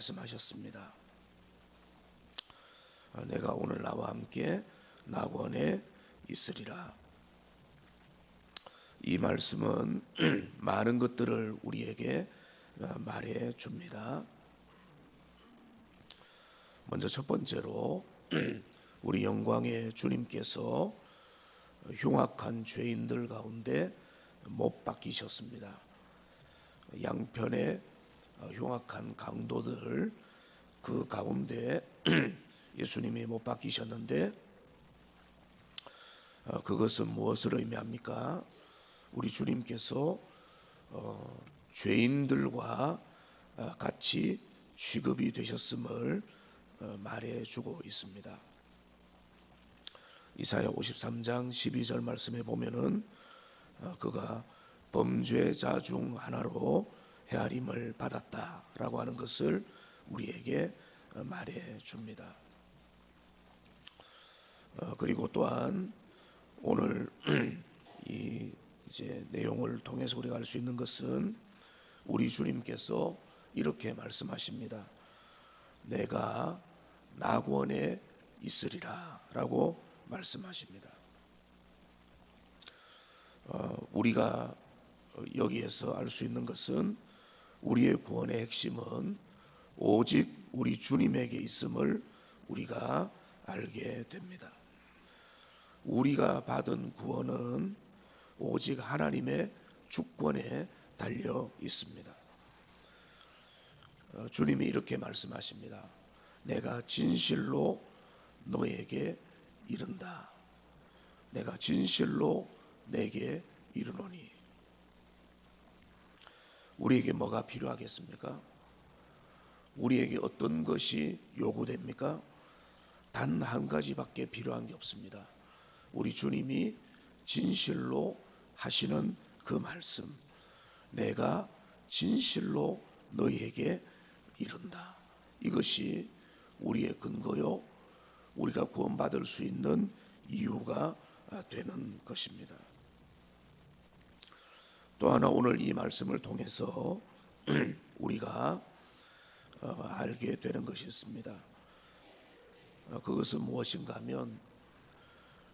말씀하셨습니다. 아, 내가 오늘 나와 함께 낙원에 있으리라. 이 말씀은 많은 것들을 우리에게 어, 말해 줍니다. 먼저 첫 번째로 우리 영광의 주님께서 흉악한 죄인들 가운데 못 박히셨습니다. 양편의 흉악한 강도들 그 가운데 예수님이 못 박히셨는데 어, 그것은 무엇을 의미합니까? 우리 주님께서 어, 죄인들과 어, 같이 취급이 되셨음을 어, 말해주고 있습니다. 이사야 53장 12절 말씀에 보면은 어, 그가 범죄자 중 하나로 헤아림을 받았다라고 하는 것을 우리에게 어, 말해 줍니다. 어, 그리고 또한 오늘 이 이제 내용을 통해서 우리가 알 수 있는 것은 우리 주님께서 이렇게 말씀하십니다. 내가 낙원에 있으리라라고 말씀하십니다. 어, 우리가 여기에서 알 수 있는 것은 우리의 구원의 핵심은 오직 우리 주님에게 있음을 우리가 알게 됩니다. 우리가 받은 구원은 오직 하나님의 주권에 달려 있습니다. 어, 주님이 이렇게 말씀하십니다. 내가 진실로 너에게 이른다. 내가 진실로 내게 이르노니. 우리에게 뭐가 필요하겠습니까? 우리에게 어떤 것이 요구됩니까? 단 한 가지밖에 필요한 게 없습니다. 우리 주님이 진실로 하시는 그 말씀. 내가 진실로 너희에게 이른다. 이것이 우리의 근거요. 우리가 구원받을 수 있는 이유가 되는 것입니다. 또 하나 오늘 이 말씀을 통해서 우리가 어, 알게 되는 것이 있습니다. 어, 그것은 무엇인가 하면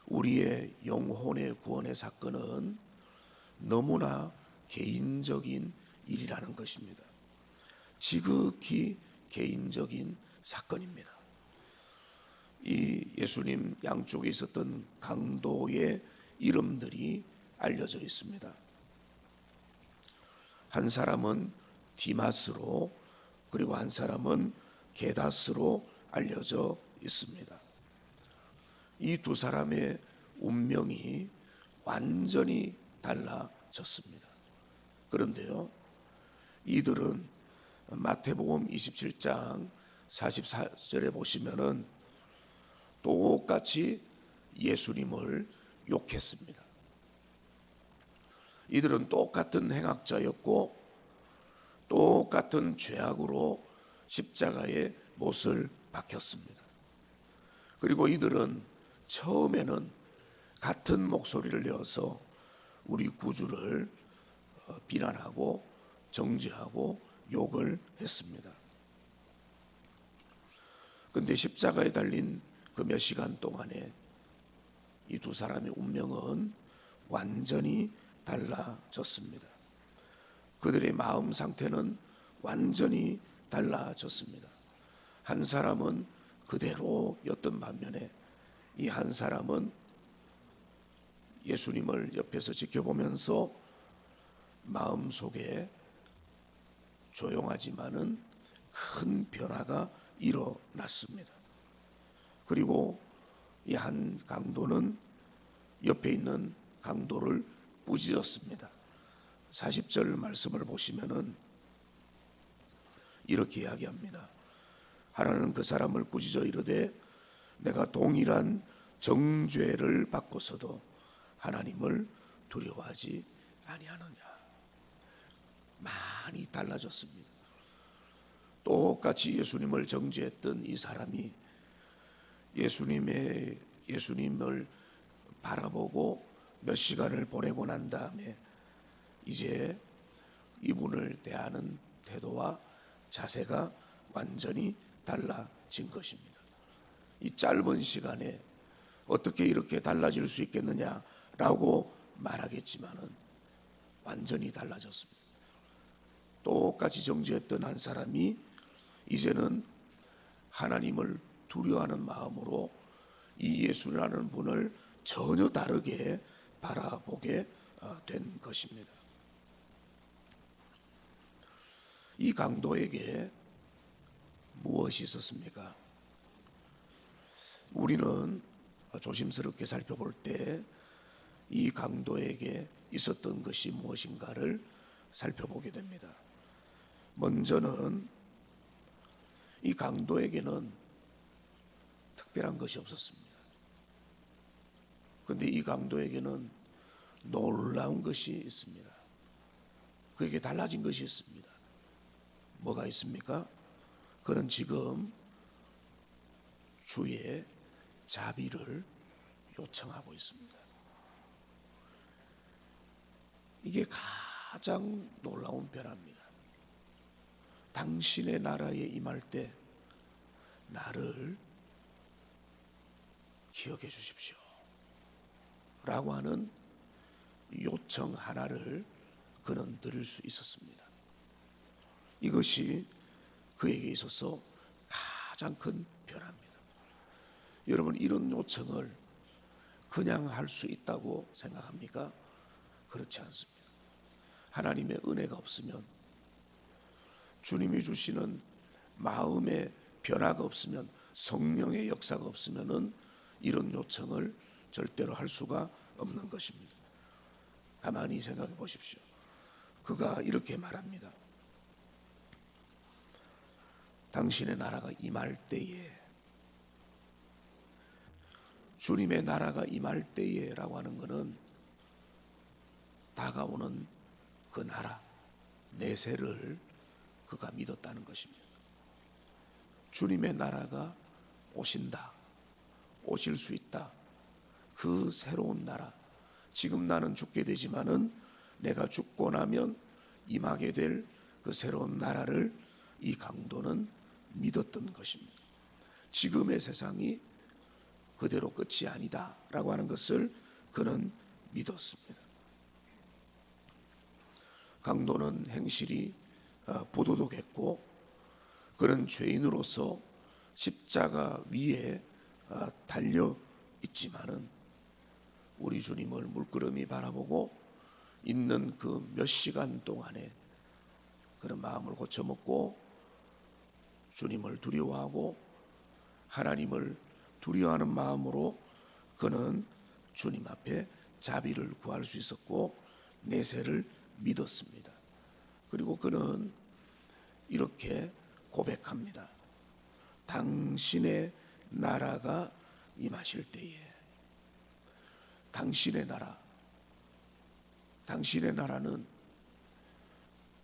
우리의 영혼의 구원의 사건은 너무나 개인적인 일이라는 것입니다. 지극히 개인적인 사건입니다. 이 예수님 양쪽에 있었던 강도의 이름들이 알려져 있습니다. 한 사람은 디마스로 그리고 한 사람은 게다스로 알려져 있습니다. 이 두 사람의 운명이 완전히 달라졌습니다. 그런데요, 이들은 마태복음 27장 44절에 보시면은 똑같이 예수님을 욕했습니다. 이들은 똑같은 행악자였고 똑같은 죄악으로 십자가에 못을 박혔습니다. 그리고 이들은 처음에는 같은 목소리를 내어서 우리 구주를 어, 비난하고 정죄하고 욕을 했습니다. 근데 십자가에 달린 그 몇 시간 동안에 이 두 사람의 운명은 완전히 달라졌습니다. 그들의 마음 상태는 완전히 달라졌습니다. 한 사람은 그대로였던 반면에 이 한 사람은 예수님을 옆에서 지켜보면서 마음 속에 조용하지만은 큰 변화가 일어났습니다. 그리고 이 한 강도는 옆에 있는 강도를 꾸짖었습니다. 40절 말씀을 보시면은 이렇게 이야기합니다. 하나는 그 사람을 꾸짖어 이르되 내가 동일한 정죄를 받고서도 하나님을 두려워하지 아니하느냐. 많이 달라졌습니다. 똑같이 예수님을 정죄했던 이 사람이 예수님의 예수님을 바라보고 몇 시간을 보내고 난 다음에 이제 이분을 대하는 태도와 자세가 완전히 달라진 것입니다. 이 짧은 시간에 어떻게 이렇게 달라질 수 있겠느냐라고 말하겠지만은 완전히 달라졌습니다. 똑같이 정죄했던 한 사람이 이제는 하나님을 두려워하는 마음으로 이 예수라는 분을 전혀 다르게 바라보게 어, 된 것입니다. 이 강도에게 무엇이 있었습니까? 우리는 조심스럽게 살펴볼 때 이 강도에게 있었던 것이 무엇인가를 살펴보게 됩니다. 먼저는 이 강도에게는 특별한 것이 없었습니다. 그런데 이 강도에게는 놀라운 것이 있습니다. 그에게 달라진 것이 있습니다. 뭐가 있습니까? 그는 지금 주의 자비를 요청하고 있습니다. 이게 가장 놀라운 변화입니다. 당신의 나라에 임할 때 나를 기억해 주십시오. 라고 하는 요청 하나를 그는 들을 수 있었습니다. 이것이 그에게 있어서 가장 큰 변화입니다. 여러분 이런 요청을 그냥 할 수 있다고 생각합니까? 그렇지 않습니다. 하나님의 은혜가 없으면 주님이 주시는 마음의 변화가 없으면 성령의 역사가 없으면은 이런 요청을 절대로 할 수가 없는 것입니다. 가만히 생각해 보십시오. 그가 이렇게 말합니다. 당신의 나라가 임할 때에 주님의 나라가 임할 때에라고 하는 것은 다가오는 그 나라 내세를 그가 믿었다는 것입니다. 주님의 나라가 오신다. 오실 수 있다. 그 새로운 나라. 지금 나는 죽게 되지만은 내가 죽고 나면 임하게 될 그 새로운 나라를 이 강도는 믿었던 것입니다. 지금의 세상이 그대로 끝이 아니다라고 하는 것을 그는 믿었습니다. 강도는 행실이 어, 부도덕했고 그는 죄인으로서 십자가 위에 어, 달려 있지만은 우리 주님을 물끄러미 바라보고 있는 그 몇 시간 동안에 그런 마음을 고쳐먹고 주님을 두려워하고 하나님을 두려워하는 마음으로 그는 주님 앞에 자비를 구할 수 있었고 내세를 믿었습니다. 그리고 그는 이렇게 고백합니다. 당신의 나라가 임하실 때에 당신의 나라 당신의 나라는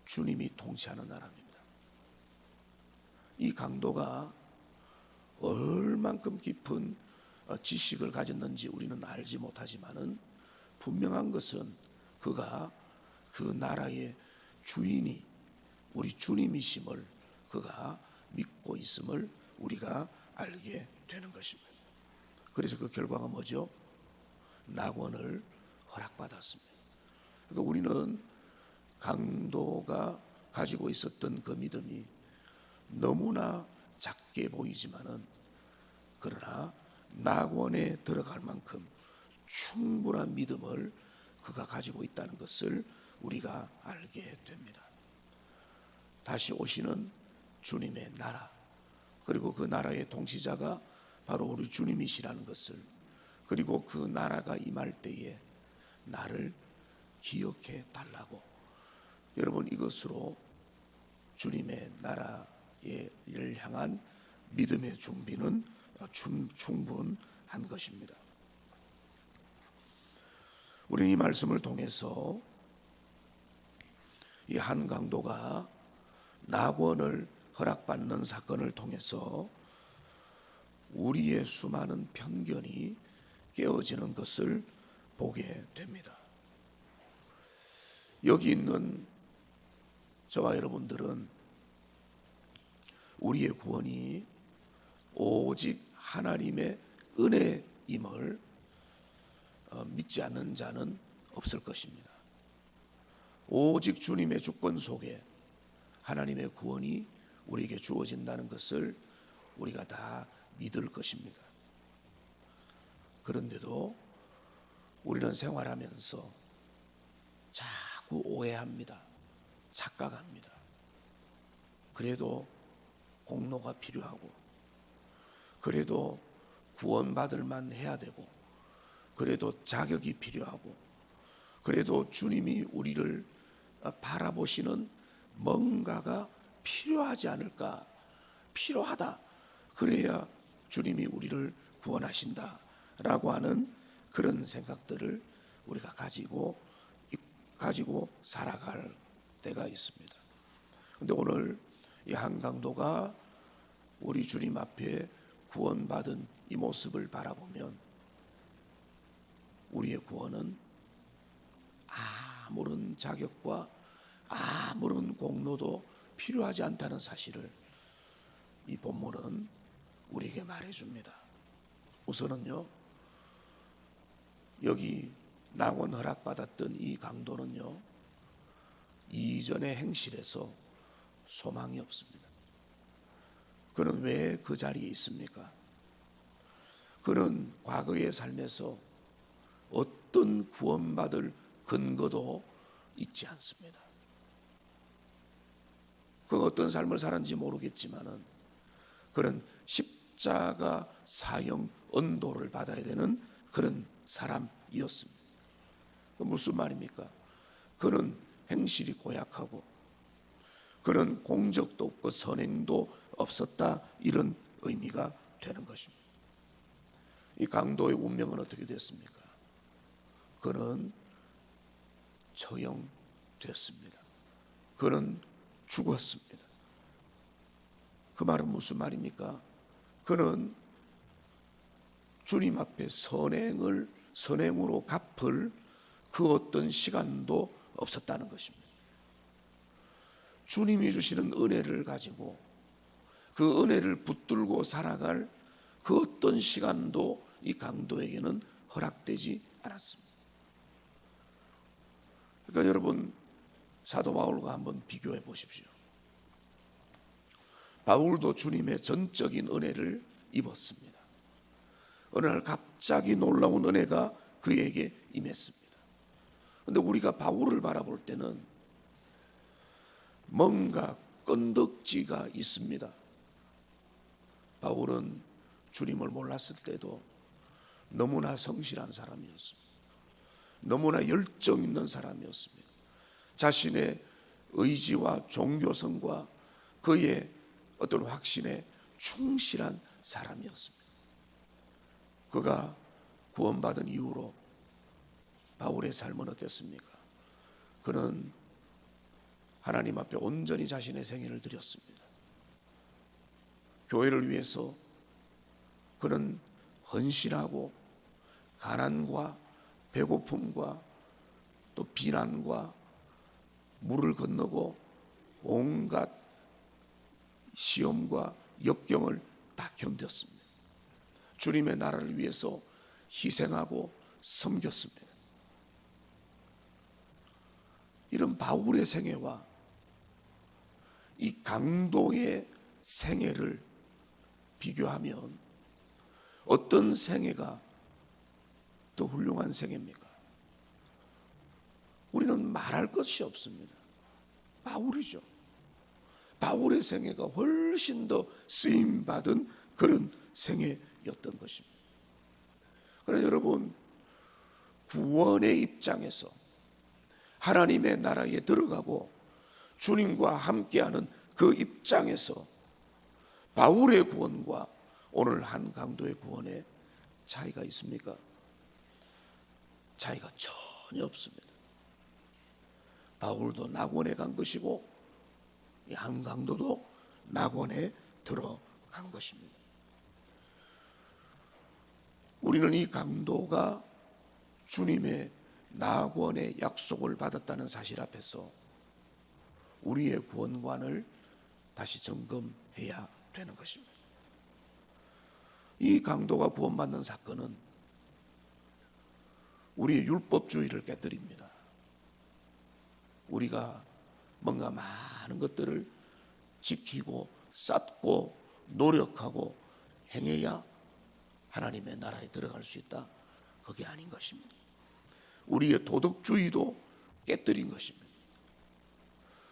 주님이 통치하는 나라입니다. 이 강도가 얼만큼 깊은 어, 지식을 가졌는지 우리는 알지 못하지만은 분명한 것은 그가 그 나라의 주인이 우리 주님이심을 그가 믿고 있음을 우리가 알게 되는 것입니다. 그래서 그 결과가 뭐죠? 낙원을 허락받았습니다. 그러니까 우리는 강도가 가지고 있었던 그 믿음이 너무나 작게 보이지만은 그러나 낙원에 들어갈 만큼 충분한 믿음을 그가 가지고 있다는 것을 우리가 알게 됩니다. 다시 오시는 주님의 나라 그리고 그 나라의 통치자가 바로 우리 주님이시라는 것을 그리고 그 나라가 임할 때에 나를 기억해 달라고 여러분 이것으로 주님의 나라를 향한 믿음의 준비는 충분한 것입니다. 우리는 이 말씀을 통해서 이 한 강도가 낙원을 허락받는 사건을 통해서 우리의 수많은 편견이 깨어지는 것을 보게 됩니다. 여기 있는 저와 여러분들은 우리의 구원이 오직 하나님의 은혜임을 어, 믿지 않는 자는 없을 것입니다. 오직 주님의 주권 속에 하나님의 구원이 우리에게 주어진다는 것을 우리가 다 믿을 것입니다. 그런데도 우리는 생활하면서 자꾸 오해합니다. 착각합니다. 그래도 공로가 필요하고, 그래도 구원받을 만 해야 되고, 그래도 자격이 필요하고, 그래도 주님이 우리를 바라보시는 뭔가가 필요하지 않을까? 필요하다. 그래야 주님이 우리를 구원하신다. 라고 하는 그런 생각들을 우리가 가지고 가지고 살아갈 때가 있습니다. 근데 오늘 이 한강도가 우리 주님 앞에 구원받은 이 모습을 바라보면 우리의 구원은 아무런 자격과 아무런 공로도 필요하지 않다는 사실을 이 본문은 우리에게 말해줍니다. 우선은요, 여기 낙원 허락받았던 이 강도는요, 이전의 행실에서 소망이 없습니다. 그는 왜 그 자리에 있습니까? 그는 과거의 삶에서 어떤 구원받을 근거도 있지 않습니다. 그 어떤 삶을 살았는지 모르겠지만은 그런 십자가 사형 언도를 받아야 되는 그런 사람이었습니다. 그 무슨 말입니까? 그는 행실이 고약하고 그런 공적도 없고 선행도 없었다 이런 의미가 되는 것입니다. 이 강도의 운명은 어떻게 됐습니까? 그는 처형됐습니다. 그는 죽었습니다. 그 말은 무슨 말입니까? 그는 주님 앞에 선행을 선행으로 갚을 그 어떤 시간도 없었다는 것입니다. 주님이 주시는 은혜를 가지고 그 은혜를 붙들고 살아갈 그 어떤 시간도 이 강도에게는 허락되지 않았습니다. 그러니까 여러분 사도 바울과 한번 비교해 보십시오. 바울도 주님의 전적인 은혜를 입었습니다. 어느 날 갑 자기 놀라운 은혜가 그에게 임했습니다. 근데 우리가 바울을 바라볼 때는 뭔가 끈덕지가 있습니다. 바울은 주님을 몰랐을 때도 너무나 성실한 사람이었습니다. 너무나 열정 있는 사람이었습니다. 자신의 의지와 종교성과 그의 어떤 확신에 충실한 사람이었습니다. 그가 구원받은 이후로 바울의 삶은 어땠습니까? 그는 하나님 앞에 온전히 자신의 생애를 드렸습니다. 교회를 위해서 그는 헌신하고 가난과 배고픔과 또 비난과 물을 건너고 온갖 시험과 역경을 다 견뎠습니다. 주님의 나라를 위해서 희생하고 섬겼습니다. 이런 바울의 생애와 이 강도의 생애를 비교하면 어떤 생애가 더 훌륭한 생애입니까? 우리는 말할 것이 없습니다. 바울이죠. 바울의 생애가 훨씬 더 쓰임 받은 그런 생애 였던 것입니다. 그러나 여러분 구원의 입장에서 하나님의 나라에 들어가고 주님과 함께하는 그 입장에서 바울의 구원과 오늘 한 강도의 구원에 차이가 있습니까? 차이가 전혀 없습니다. 바울도 낙원에 간 것이고 이 한강도도 낙원에 들어간 것입니다. 우리는 이 강도가 주님의 낙원의 약속을 받았다는 사실 앞에서 우리의 구원관을 다시 점검해야 해야 되는 것입니다. 이 강도가 구원받는 사건은 우리의 율법주의를 깨뜨립니다. 우리가 뭔가 많은 것들을 지키고 쌓고 노력하고 행해야 하나님의 나라에 들어갈 수 있다. 그게 아닌 것입니다. 우리의 도덕주의도 깨뜨린 것입니다.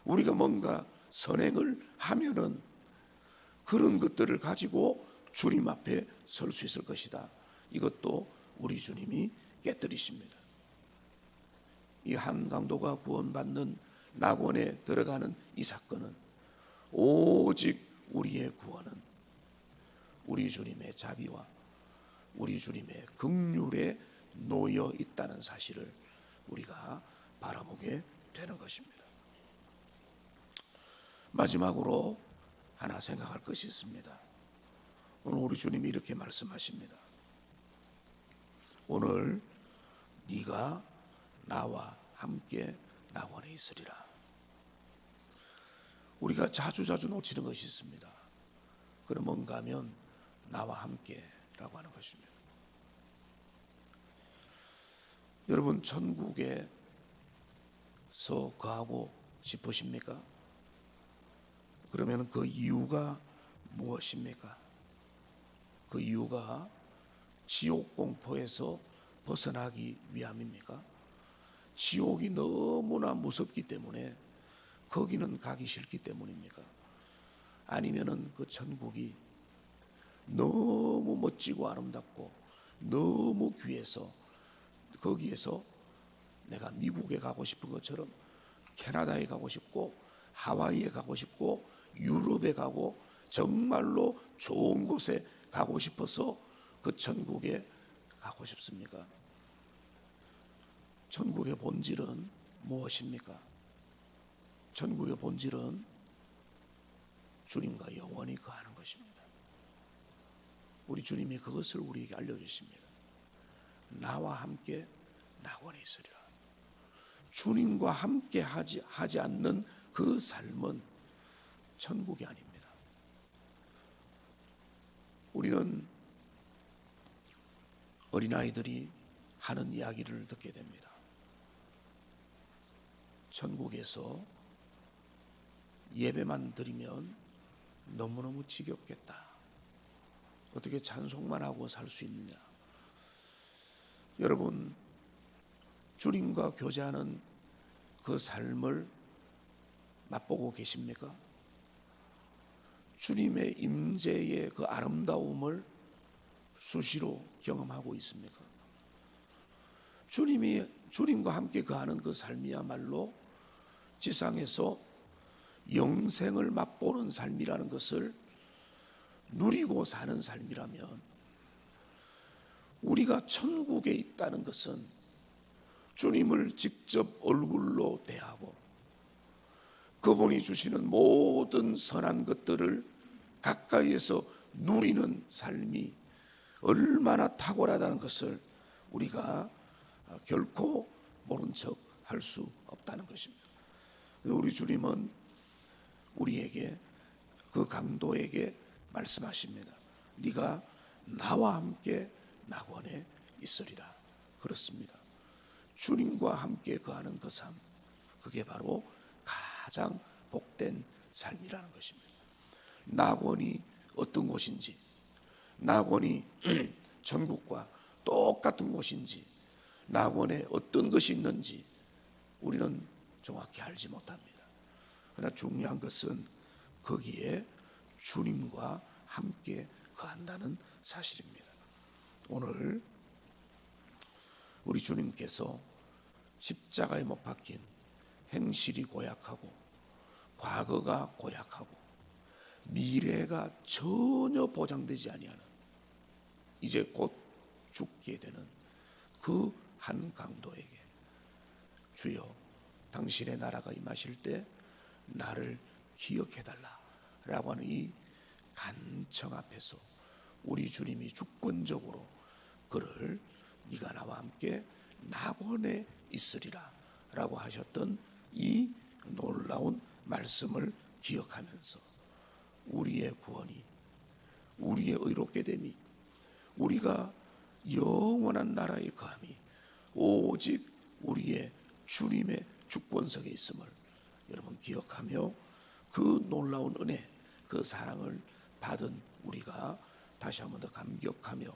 우리가 뭔가 선행을 하면은 그런 것들을 가지고 주님 앞에 설 수 있을 것이다. 이것도 우리 주님이 깨뜨리십니다. 이 한강도가 구원받는 낙원에 들어가는 이 사건은 오직 우리의 구원은 우리 주님의 자비와 우리 주님의 긍휼에 놓여 있다는 사실을 우리가 바라보게 되는 것입니다. 마지막으로 하나 생각할 것이 있습니다. 오늘 우리 주님이 이렇게 말씀하십니다. 오늘 네가 나와 함께 낙원에 있으리라. 우리가 자주 자주 놓치는 것이 있습니다. 그럼 뭔가 하면 나와 함께 라고 하는 것입니다. 여러분 천국에서 거하고 싶으십니까? 그러면 그 이유가 무엇입니까? 그 이유가 지옥 공포에서 벗어나기 위함입니까? 지옥이 너무나 무섭기 때문에 거기는 가기 싫기 때문입니까? 아니면은 그 천국이 너무 멋지고 아름답고 너무 귀해서 거기에서 내가 미국에 가고 싶은 것처럼 캐나다에 가고 싶고 하와이에 가고 싶고 유럽에 가고 정말로 좋은 곳에 가고 싶어서 그 천국에 가고 싶습니까? 천국의 본질은 무엇입니까? 천국의 본질은 주님과 영원히 거하는 것입니다. 우리 주님이 그것을 우리에게 알려주십니다. 나와 함께 낙원에 있으리라. 주님과 함께 하지, 하지 않는 그 삶은 천국이 아닙니다. 우리는 어린아이들이 하는 이야기를 듣게 됩니다. 천국에서 예배만 드리면 너무너무 지겹겠다. 어떻게 찬송만 하고 살 수 있느냐. 여러분, 주님과 교제하는 그 삶을 맛보고 계십니까? 주님의 임재의 그 아름다움을 수시로 경험하고 있습니까? 주님이 주님과 함께 거하는 그 삶이야말로 지상에서 영생을 맛보는 삶이라는 것을 누리고 사는 삶이라면 우리가 천국에 있다는 것은 주님을 직접 얼굴로 대하고 그분이 주시는 모든 선한 것들을 가까이에서 누리는 삶이 얼마나 탁월하다는 것을 우리가 결코 모른 척 할 수 없다는 것입니다. 우리 주님은 우리에게 그 강도에게 말씀하십니다. 네가 나와 함께 낙원에 있으리라. 그렇습니다. 주님과 함께 거하는 그 삶, 그게 바로 가장 복된 삶이라는 것입니다. 낙원이 어떤 곳인지, 낙원이 천국과 똑같은 곳인지, 낙원에 어떤 것이 있는지 우리는 정확히 알지 못합니다. 그러나 중요한 것은 거기에 주님과 함께 거한다는 사실입니다. 오늘 우리 주님께서 십자가에 못 박힌 행실이 고약하고 과거가 고약하고 미래가 전혀 보장되지 아니하는 이제 곧 죽게 되는 그 한 강도에게 주여 당신의 나라가 임하실 때 나를 기억해 달라라고 하는 이 간청 앞에서 우리 주님이 주권적으로 그를 네가 나와 함께 낙원에 있으리라라고 하셨던 이 놀라운 말씀을 기억하면서 우리의 구원이 우리의 의롭게 됨이 우리가 영원한 나라에 거함이 오직 우리의 주님의 주권석에 있음을 여러분 기억하며 그 놀라운 은혜, 그 사랑을 받은 우리가 다시 한번 더 감격하며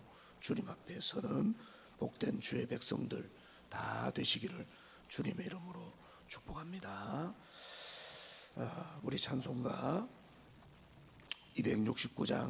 주님 앞에 서는 복된 주의 백성들 다 되시기를 주님의 이름으로 축복합니다. 아, 우리 찬송가 269장